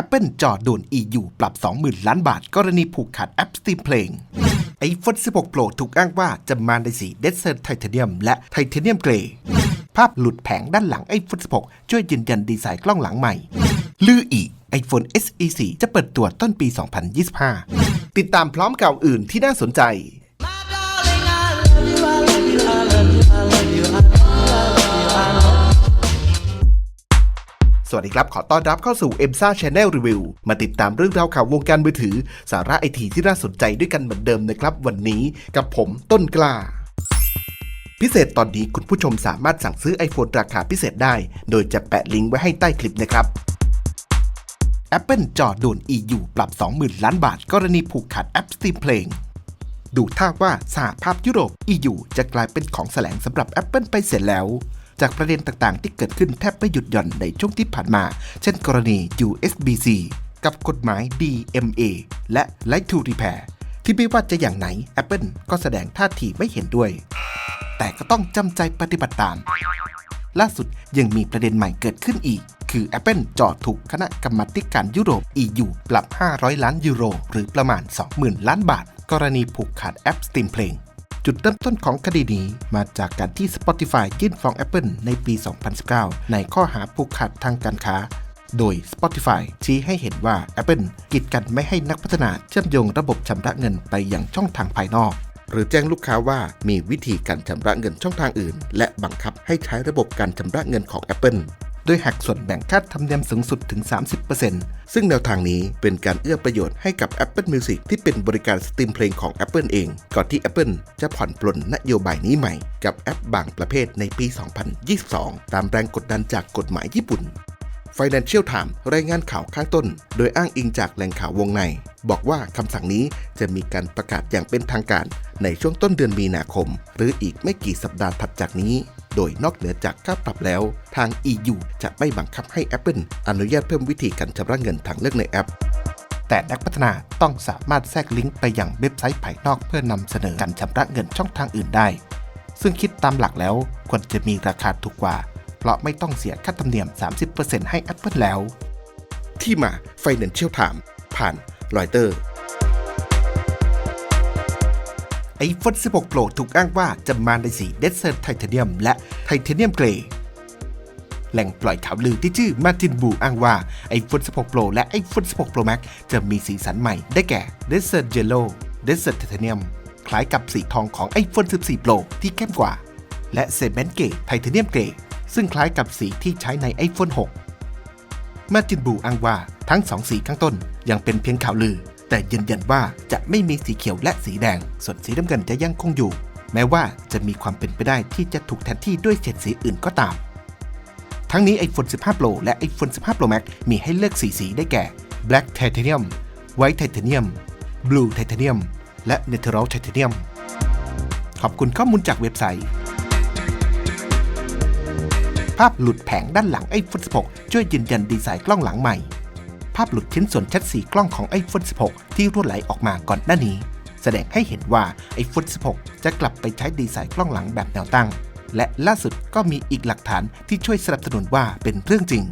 Apple จอโดน EU ปรับ 20,000 ล้านบาท กรณีผูกขาดแอป Steam เพลง iPhone 16 Pro ถูกอ้างว่าจะมาในสี Desert Titanium และ Titanium Grey ภาพหลุดแผงด้านหลัง iPhone 16 ช่วยยืนยันดีไซน์กล้องหลังใหม่ ลืออีก iPhone SE 4จะเปิดตัวต้นปี 2025 ติดตามพร้อมข่าวอื่นที่น่าสนใจ สวัสดีครับ ขอต้อนรับเข้าสู่ e m s a Channel Review มาติดตามเรื่องราวข่าววงการมือถือ สาระไอทีที่น่าสนใจด้วยกันเหมือนเดิมนะครับ วันนี้กับผมต้นกล้าพิเศษตอนนี้คุณผู้ชมสามารถสั่งซื้อ iPhone ราคาพิเศษได้ โดยจะแปะลิงก์ไว้ให้ใต้คลิปนะครับ Apple จอโดน EU ปรับ 20,000 ล้านบาท กรณีผูกขาดแอป Steam เพลง ดูท่าว่าสหภาพยุโรป EU จะกลายเป็นของแสลงสำหรับ Apple ไปเสร็จแล้ว จากประเด็นต่างๆ ที่เกิดขึ้นแทบไม่หยุดหย่อนในช่วงที่ผ่านมา เช่นกรณี USB-C กับกฎหมาย DMA และ Right to Repair ที่ไม่ว่าจะอย่างไหน Apple ก็แสดงท่าทีไม่เห็นด้วย แต่ก็ต้องจำใจปฏิบัติตาม ล่าสุดยังมีประเด็นใหม่เกิดขึ้นอีก คือ Apple จอดถูกคณะกรรมาการยุโรป EU ปรับ 500 ล้านยูโร หรือประมาณ 20,000 ล้านบาท กรณีผูกขาดแอป Steam เพลง จุดเริ่มต้นของคดีนี้มาจากการที่ Spotify ยื่นฟ้อง Apple ในปี 2019 ในข้อหาผูกขาดทางการค้า โดย Spotify ชี้ให้เห็นว่า Apple กีดกันไม่ให้นักพัฒนาเชื่อมโยงระบบชำระเงินไปยังช่องทางภายนอก หรือแจ้งลูกค้าว่ามีวิธีการชำระเงินช่องทางอื่น และบังคับให้ใช้ระบบการชำระเงินของ Apple โดยหักส่วนแบ่งค่าธรรมเนียมสูงสุดถึง 30%ซึ่งแนวทางนี้เป็นการเอื้อประโยชน์ให้กับ Apple Music ที่เป็นบริการสตรีมเพลงของ Apple เอง ก่อนที่ Apple จะผ่อนปลนนโยบายนี้ใหม่ กับแอปบางประเภทในปี 2022 ตามแรงกดดันจากกฎหมายญี่ปุ่น Financial Times รายงานข่าวข้างต้น โดยอ้างอิงจากแหล่งข่าววงใน บอกว่าคำสั่งนี้จะมีการประกาศอย่างเป็นทางการในช่วงต้นเดือนมีนาคม หรืออีกไม่กี่สัปดาห์ถัดจากนี้ โดยนอกเหนือจากค่าปรับแล้ว ทาง EU จะไม่บังคับให้ Apple อนุญาตเพิ่มวิธีการชำระเงินทางเลือกในแอป แต่นักพัฒนาต้องสามารถแทรกลิงก์ไปยังเว็บไซต์ภายนอกเพื่อนำเสนอการชำระเงินช่องทางอื่นได้ ซึ่งคิดตามหลักแล้วควรจะมีราคาถูกกว่า เพราะไม่ต้องเสียค่าธรรมเนียม 30%ให้ Apple แล้ว ที่มา Financial Times ผ่านรอยเตอร์ iPhone 16 Pro ถูกอ้างว่าจะมาในสี Desert Titanium และ Titanium Grey แหล่งปล่อยข่าวลือที่ชื่อมาตินบูอ้างว่า iPhone 16 Pro และ iPhone 16 Pro Max จะมีสีสันใหม่ได้แก่ Desert Yellow Desert Titanium คล้ายกับสีทองของ iPhone 14 Pro ที่เข้มกว่า และ Cement Grey Titanium Grey ซึ่งคล้ายกับสีที่ใช้ใน iPhone 6 มาตินบูอ้างว่าทั้งสองสีข้างต้นยังเป็นเพียงข่าวลือ แต่ยืนยันว่าจะไม่มีสีเขียวและสีแดง ส่วนสีน้ำเงินจะยังคงอยู่ แม้ว่าจะมีความเป็นไปได้ที่จะถูกแทนที่ด้วยเฉดสีอื่นก็ตาม ทั้งนี้ iPhone 15 Pro และ iPhone 15 Pro Max มีให้เลือกสีสีได้แก่ Black Titanium White Titanium Blue Titanium และ Natural Titanium ขอบคุณข้อมูลจากเว็บไซต์ ภาพหลุดแผงด้านหลัง iPhone 16 ช่วยยืนยันดีไซน์กล้องหลังใหม่ ภาพหลุดชิ้นส่วนชัดสีกล้องของ iPhone 16 ที่รั่วไหลออกมาก่อนหน้านี้ แสดงให้เห็นว่า iPhone 16 จะกลับไปใช้ดีไซน์กล้องหลังแบบแนวตั้ง และล่าสุดก็มีอีกหลักฐานที่ช่วยสนับสนุนว่าเป็นเรื่องจริง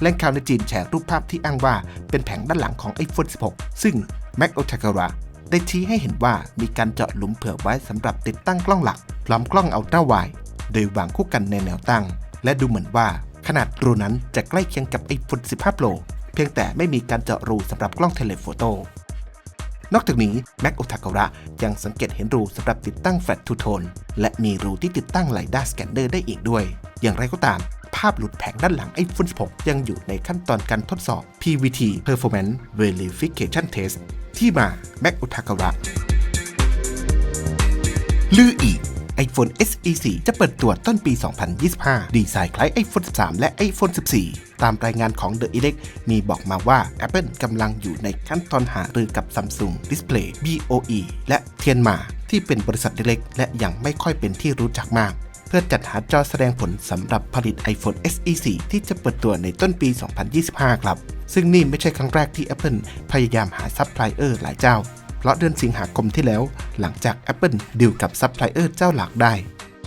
แหล่งข่าวในจีนแชร์รูปภาพที่อ้างว่าเป็นแผงด้านหลังของ iPhone 16 ซึ่ง Mac o t a k a r a ได้ชี้ให้เห็นว่ามีการเจาะหลุมเผื่อไว้สำหรับติดตั้งกล้องหลักพร้อมกล้องอัลตร้าไวด์โดยวางคู่กันในแนวตั้ง และดูเหมือนว่าขนาดรูนั้นจะใกล้เคียงกับ iPhone 15 Pro เพียงแต่ไม่มีการเจาะรูสำหรับกล้องเทเลโฟโต้นอกจากนี้ Mac o t a k a r a ยังสังเกตเห็นรูสำหรับติดตั้งแฟลชทูโทนและมีรูที่ติดตั้งไลด้าสแกนเนอร์ได้อีกด้วย อย่างไรก็ตาม ภาพหลุดแผงด้านหลัง iPhone 16 ยังอยู่ในขั้นตอนการทดสอบ PVT Performance Verification Test ที่มา Mac o t a k a r a ลืออีก iPhone SE 4จะเปิดตัวต้นปี 2025 ดีไซน์คล้าย iPhone 13 และ iPhone 14 ตามรายงานของ The Elect มีบอกมาว่า Apple กำลังอยู่ในขั้นตอนหารือกับ Samsung Display BOE และเทียนมาที่เป็นบริษัทเล็กและยังไม่ค่อยเป็นที่รู้จักมาก เพื่อจัดหาจอแสดงผลสำหรับผลิต iPhone SE 4ที่จะเปิดตัวในต้นปี 2025 ครับ ซึ่งนี่ไม่ใช่ครั้งแรกที่ Apple พยายามหาซัพพลายเออร์หลายเจ้า ราะเดือนสิงหาคมที่แล้ว หลังจาก Apple ดิวกับซัพพลายเออร์เจ้าหลักได้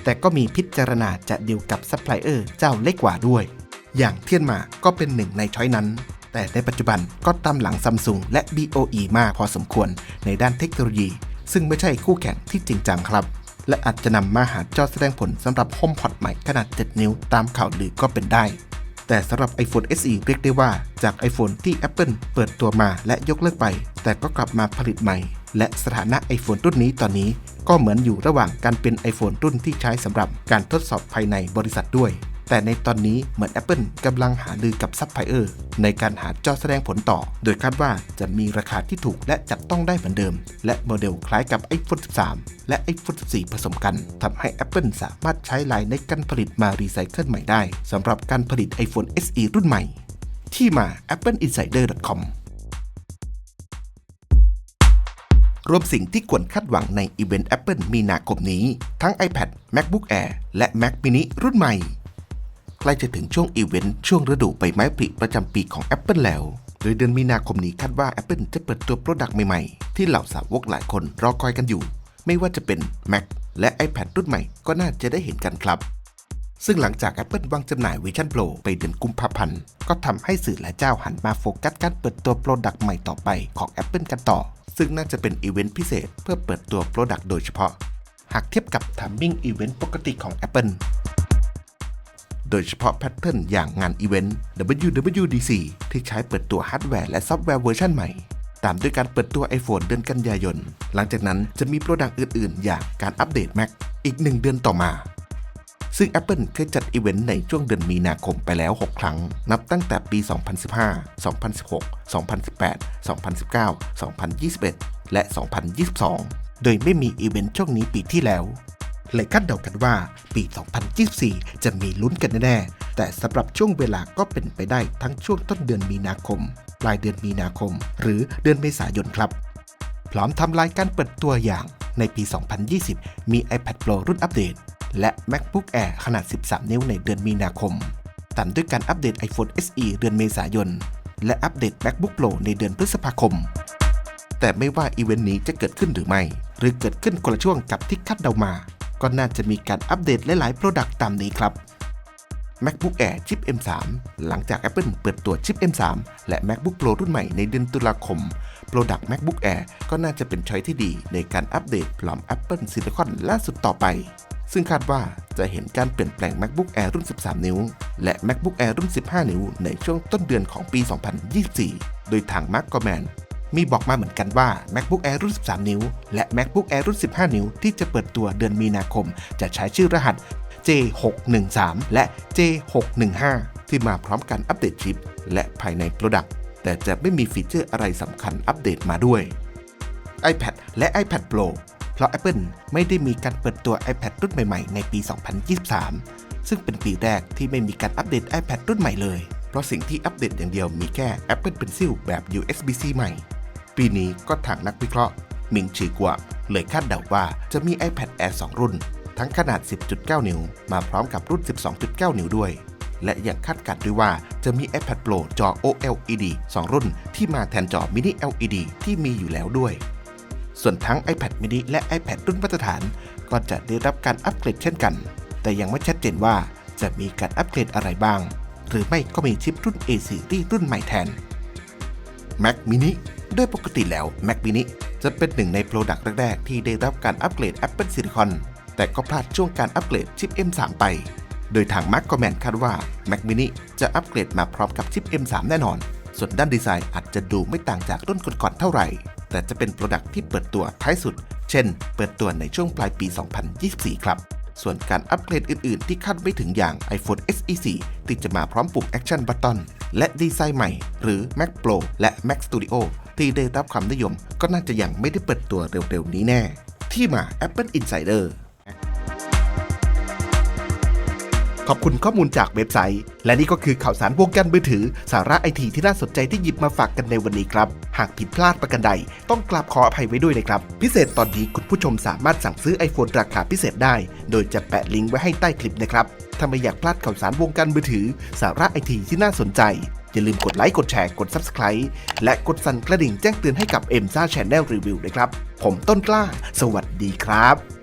แต่ก็มีพิจารณาจะดิวกับซัพพลายเออร์เจ้าเล็กกว่าด้วย อย่างเทียนมาก็เป็นหนึ่งในช้อยนั้น แต่ในปัจจุบันก็ตามหลังซัมซุงและ BOE มากพอสมควรในด้านเทคโนโลยี ซึ่งไม่ใช่คู่แข่งที่จริงจังครับ และอาจจะนำมาหาจอแสดงผลสำหรับ HomePod ใหม่ขนาด 7 นิ้วตามข่าวลือก็เป็นได้ แต่สำหรับ iPhone SE เรียกได้ว่าจาก iPhone ที่ Apple เปิดตัวมาและยกเลิกไป แต่ก็กลับมาผลิตใหม่ และสถานะ iPhone รุ่นนี้ตอนนี้ก็เหมือนอยู่ระหว่างการเป็น iPhone รุ่นที่ใช้สำหรับการทดสอบภายในบริษัทด้วย แต่ในตอนนี้เหมือน Apple กำลังหาลือกับซัพพลายเออร์ในการหาจอแสดงผลต่อ โดยคาดว่าจะมีราคาที่ถูกและจับต้องได้เหมือนเดิม และโมเดลคล้ายกับ iPhone 13 และ iPhone 14 ผสมกันทำให้ Apple สามารถใช้ลายในการผลิตมารีไซเคิลใหม่ได้สำหรับการผลิต iPhone SE รุ่นใหม่ ที่มา appleinsider.com รวมสิ่งที่ควรคาดหวังในอีเวนต์ Apple มีนาคมนี้ ทั้ง iPad MacBook Air และ Mac mini รุ่นใหม่ ใกล้จะถึงช่วงอีเวนต์ช่วงฤดูใบไม้ผลิประจำปีของ Apple แล้ว โดยเดือนมีนาคมนี้คาดว่า Apple จะเปิดตัวโปรดักต์ใหม่ๆ ที่เหล่าสาวกหลายคนรอคอยกันอยู่ ไม่ว่าจะเป็น Mac และ iPad รุ่นใหม่ก็น่าจะได้เห็นกันครับ ซึ่งหลังจาก Apple วางจำหน่าย Vision Pro ไปเดือนกุมภาพันธ์ ก็ทำให้สื่อและเจ้าหันมาโฟกัสการเปิดตัวโปรดักต์ใหม่ต่อไปของ Apple กันต่อ ซึ่งน่าจะเป็นอีเวนต์พิเศษเพื่อเปิดตัวโปรดักต์โดยเฉพาะ หากเทียบกับทัมมิ่งอีเวนต์ปกติของ Apple โดยเฉพาะแพทเทิร์นอย่างงานอีเวนต์ WWDC ที่ใช้เปิดตัวฮาร์ดแวร์และซอฟต์แวร์เวอร์ชันใหม่ ตามด้วยการเปิดตัว iPhone เดือนกันยายน หลังจากนั้นจะมีโปรดักต์อื่นๆ อย่างการอัปเดต Mac อีก 1 เดือนต่อมา ซึ่ง Apple เคยจัดอีเวนต์ในช่วงเดือนมีนาคมไปแล้ว 6 ครั้ง นับตั้งแต่ปี 2015 2016 2018 2019 2021 และ 2022 โดยไม่มีอีเวนต์ช่วงนี้ปีที่แล้ว เลยคาดเดากันว่าปี 2024 จะมีลุ้นกันแน่แต่สำหรับช่วงเวลาก็เป็นไปได้ทั้งช่วงต้นเดือนมีนาคม ปลายเดือนมีนาคม หรือเดือนเมษายนครับ พร้อมทำลายการเปิดตัวอย่างในปี 2020 มี iPad Pro รุ่นอัปเดต และ MacBook Air ขนาด 13 นิ้วในเดือนมีนาคม ตามด้วยการอัปเดต iPhone SE เดือนเมษายน และอัปเดต MacBook Pro ในเดือนพฤษภาคม แต่ไม่ว่าอีเวนต์นี้จะเกิดขึ้นหรือไม่ หรือเกิดขึ้นคนละช่วงกับที่คาดเดามา ก็น่าจะมีการอัปเดตหลายๆ Product ตามนี้ครับ MacBook Air ชิป M3 หลังจาก Apple เปิดตัวชิป M3 และ MacBook Pro รุ่นใหม่ในเดือนตุลาคม Product MacBook Air ก็น่าจะเป็นช้อยที่ดีในการอัปเดตพร้อม Apple Silicon ล่าสุดต่อไป ซึ่งคาดว่าจะเห็นการเปลี่ยนแปลง MacBook Air รุ่น 13 นิ้ว และ MacBook Air รุ่น 15 นิ้ว ในช่วงต้นเดือนของปี 2024 โดยทาง Mark Gurman มีบอกมาเหมือนกันว่า MacBook Air รุ่น 13 นิ้ว และ MacBook Air รุ่น 15 นิ้ว ที่จะเปิดตัวเดือนมีนาคม จะใช้ชื่อรหัส J613 และ J615 ที่มาพร้อมการอัปเดตชิป และภายใน Product แต่จะไม่มีฟีเจอร์อะไรสำคัญอัปเดตมาด้วย iPad และ iPad Pro เพราะ Apple ไม่ได้มีการเปิดตัว iPad รุ่นใหม่ๆ ในปี 2023 ซึ่งเป็นปีแรกที่ไม่มีการอัปเดต iPad รุ่นใหม่เลย เพราะสิ่งที่อัปเดตอย่างเดียวมีแค่ Apple Pencil แบบ USB-C ใหม่ ปีนี้ก็ทางนักวิเคราะห์มิงชีกัวเลยคาดเดาว่าจะมี iPad Air 2 รุ่น ทั้งขนาด 10.9 นิ้ว มาพร้อมกับรุ่น 12.9 นิ้วด้วย และยังคาดการณ์ด้วยว่าจะมี iPad Pro จอ OLED 2 รุ่น ที่มาแทนจอ Mini LED ที่มีอยู่แล้วด้วย ส่วนทั้ง iPad mini และ iPad รุ่นมาตรฐาน ก็จะได้รับการอัปเกรดเช่นกัน แต่ยังไม่ชัดเจนว่าจะมีการอัปเกรดอะไรบ้าง หรือไม่ก็มีชิปรุ่น A Series รุ่นใหม่แทน Mac mini โดยปกติแล้ว Mac mini จะเป็นหนึ่งในโปรดักต์แรก ๆ ที่ได้รับการอัปเกรด Apple Silicon แต่ก็พลาดช่วงการอัปเกรดชิป M3 ไป โดยทาง Mac Comment คาดว่า Mac mini จะอัปเกรดมาพร้อมกับชิป M3 แน่นอน ส่วนด้านดีไซน์อาจจะดูไม่ต่างจากรุ่นก่อนๆเท่าไหร่ แต่จะเป็นโปรดักต์ที่เปิดตัวท้ายสุด เช่น เปิดตัวในช่วงปลายปี 2024 ครับส่วนการอัปเกรดอื่น ๆ ที่คาดไม่ถึงอย่าง iPhone SE 4ที่จะมาพร้อมปุ่ม Action Button และดีไซน์ใหม่ หรือ Mac Pro และ Mac Studio ที่ได้รับความนิยม ก็น่าจะยังไม่ได้เปิดตัวเร็วๆนี้แน่ ที่มา Apple Insider ขอบคุณข้อมูลจากเว็บไซต์ และนี่ก็คือข่าวสารวงการมือถือ สาระไอทีที่น่าสนใจที่หยิบมาฝากกันในวันนี้ครับ หากผิดพลาดประการใด ต้องกราบขออภัยไว้ด้วยนะครับ พิเศษตอนนี้คุณผู้ชมสามารถสั่งซื้อ iPhone ราคาพิเศษได้ โดยจะแปะลิงก์ไว้ให้ใต้คลิปนะครับถ้าไม่อยากพลาดข่าวสารวงการมือถือ สาระไอทีที่น่าสนใจ อย่าลืมกดไลค์ กดแชร์ กด Subscribe และกดสั่นกระดิ่งแจ้งเตือนให้กับ m อ็มซ่า Channel Review นะครับ ผมต้นกล้า สวัสดีครับ